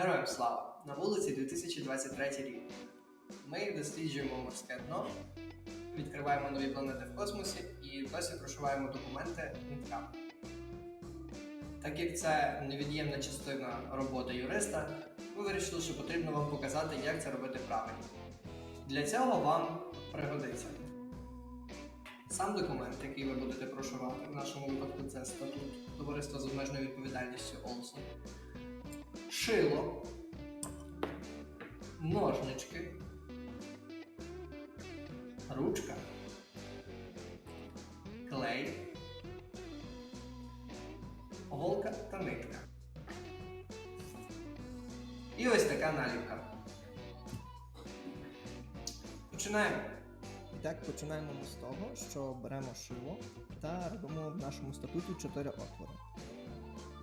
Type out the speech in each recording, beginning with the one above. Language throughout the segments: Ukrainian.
Героям слава! На вулиці 2023 рік. Ми досліджуємо морське дно, відкриваємо нові планети в космосі і досі прошиваємо документи НК. Так як це невід'ємна частина роботи юриста, ми вирішили, що потрібно вам показати, як це робити правильно. Для цього вам пригодиться сам документ, який ви будете прошивати, в нашому випадку це статут товариства з обмеженою відповідальністю Олсон шило, ножнички, ручка, клей, голка та нитка. І ось така наліпка. Починаємо. І так починаємо ми з того, що беремо шило та робимо в нашому статуті 4 отвори.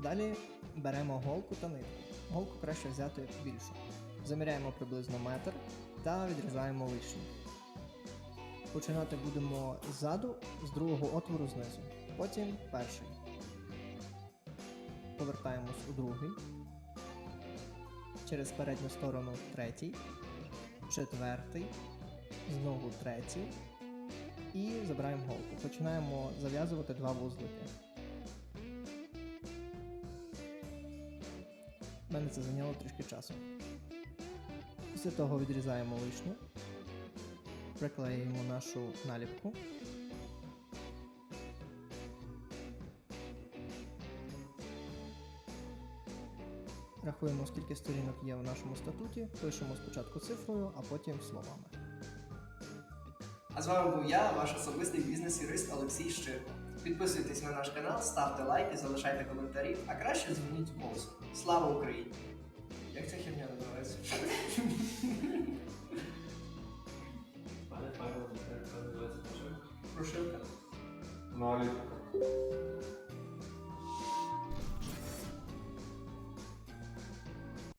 Далі беремо голку та нитку. Голку краще взяти більшу. Заміряємо приблизно метр та відрізаємо лишнє. Починати будемо ззаду, з другого отвору знизу. Потім перший. Повертаємось у другий. Через передню сторону третій, четвертий, знову третій. І забираємо голку. Починаємо зав'язувати два вузлики. У мене це зайняло трішки часу. Після того відрізаємо лишню, приклеюємо нашу наліпку. Рахуємо, скільки сторінок є в нашому статуті, пишемо спочатку цифрою, а потім словами. А з вами був я, ваш особистий бізнес-юрист Олексій Щирко. Підписуйтесь на наш канал, ставте лайки, залишайте коментарі, а краще дзвоніть голосом. Слава Україні! Як ця херня називається? Пане Павло, це називається прошивка. Прошивка. Наліпка.